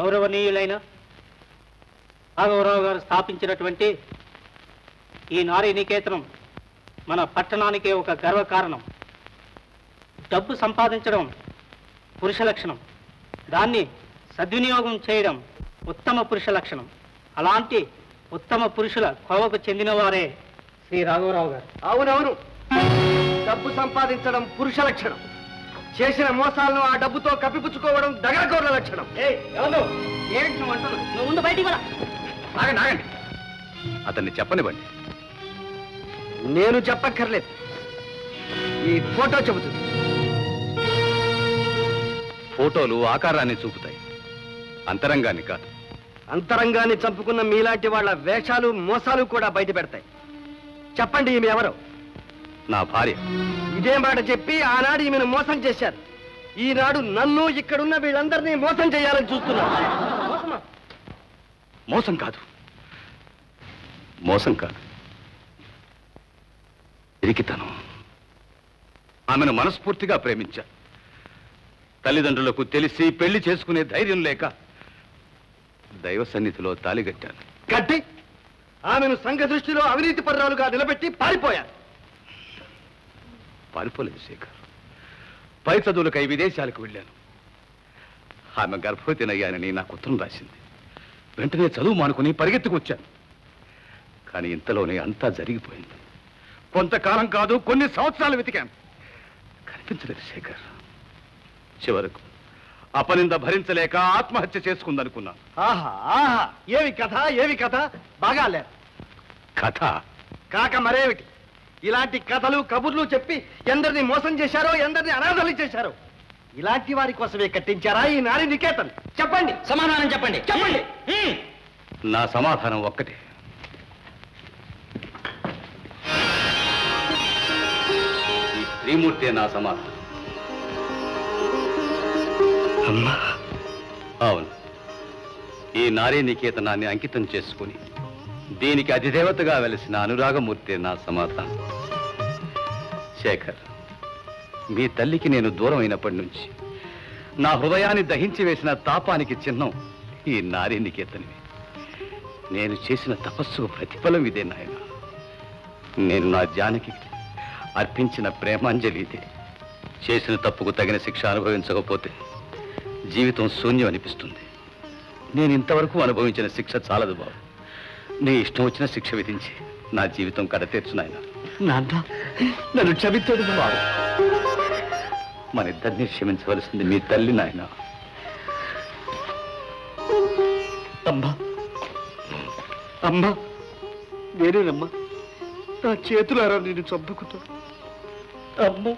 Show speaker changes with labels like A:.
A: గౌరవనీయులైన రాఘవరావు గారు స్థాపించినటువంటి ఈ నారీ నికేతనం మన పట్టణానికే ఒక గర్వ కారణం. డబ్బు సంపాదించడం పురుష లక్షణం. దాన్ని సద్వినియోగం చేయడం ఉత్తమ పురుష లక్షణం. అలాంటి ఉత్తమ పురుషుల కోవకు చెందినవారే శ్రీ రాఘవరావు గారు.
B: అవునవును. డబ్బు సంపాదించడం పురుష లక్షణం. చేసిన మోసాలను ఆ డబ్బుతో కప్పిపుచ్చుకోవడం దగలకోర్ల లక్షణం.
A: ఏంటి నువ్వు అంటున్నావు? నువ్వు ముందు బయటికి రా
C: ఆగండి ఆగండి. అతన్ని చెప్పనివ్వండి.
B: నేను చెప్పక్కర్లేదు. ఈ ఫోటో చెబుతుంది.
C: ఫోటోలు ఆకారాన్ని చూపుతాయి. అంతరంగాన్ని కాదు.
B: అంతరంగాన్ని చంపుకున్న మీలాంటి వాళ్ళ వేషాలు మోసాలు కూడా బయట పెడతాయి చెప్పండి ఈమె ఎవరు?
C: నా భార్య.
B: ఇదే మాట చెప్పి ఆనాడు ఈమెను మోసం చేశారు. ఈనాడు నన్ను ఇక్కడున్న వీళ్ళందరినీ మోసం చేయాలని చూస్తున్నారు మోసమా?
C: మోసం కాదు. మోసం కాదు. ఇరికితనం. ఆమెను మనస్ఫూర్తిగా ప్రేమించా. తల్లిదండ్రులకు తెలిసి పెళ్ళి చేసుకునే ధైర్యం లేక దైవ సన్నిధిలో తాలిగట్టాను
B: గడ్డి ఆమెను సంఘ దృష్టిలో అవినీతి పర్రాలుగా నిలబెట్టి పారిపోయారు
C: పారిపోలేదు శేఖర్. పై చదువులకై విదేశాలకు వెళ్ళాను. ఆమె గర్భవతినయ్యానని నాకు ఉత్తరం రాసింది. వెంటనే చదువు మానుకుని పరిగెత్తుకొచ్చాను. కానీ ఇంతలోనే అంతా జరిగిపోయింది. కొంతకాలం కాదు కొన్ని సంవత్సరాలు వెతికాను. కనిపించలేదు శేఖర్. చివరకు అపనింద భరించలేక ఆత్మహత్య చేసుకుందనుకున్నాను.
B: ఆహా ఆహా. ఏవి కథ ఏవి కథ? బాగా లేరు
C: కథ?
B: కాక మరేమిటి? ఇలాంటి కథలు కబుర్లు చెప్పి ఎందరిని మోసం చేశారో ఎందరిని అనాథలు చేశారో ఇలాంటి వారి కోసమే కట్టించారా ఈ నారి నికేతన్? చెప్పండి.
A: సమాధానం చెప్పండి.
B: చెప్పండి.
C: నా సమాధానం ఒక్కటే. ఈ శ్రీమూర్తే నా సమాధానం.
B: అమ్మా.
C: అవును. ఈ నారీ నికేతనాన్ని అంకితం చేసుకుని దీనికి అధిదేవతగా వెలిసిన అనురాగమూర్తి నా సమాధానం. శేఖర్ మీ తల్లికి నేను దూరం అయినప్పటి నుంచి నా హృదయాన్ని దహించి వేసిన తాపానికి చిహ్నం ఈ నారీనికేతనివి నేను చేసిన తపస్సుకు ప్రతిఫలం ఇదే నాయన. నేను నా జానకి అర్పించిన ప్రేమాంజలి ఇదే. చేసిన తప్పుకు తగిన శిక్ష అనుభవించకపోతే జీవితం శూన్యం అనిపిస్తుంది. నేను ఇంతవరకు అనుభవించిన శిక్ష చాలదు బాబు. నీ ఇష్టం వచ్చిన శిక్ష విధించి నా జీవితం కడతీర్చు నాయన
B: నాన్న నన్ను క్షమించదు
C: మన ఇద్దరిని క్షమించవలసింది మీ తల్లి నాయన.
B: అమ్మా అమ్మా నేనేనమ్మా. నా చేతులారా నేను చంపుకుతా అమ్మా.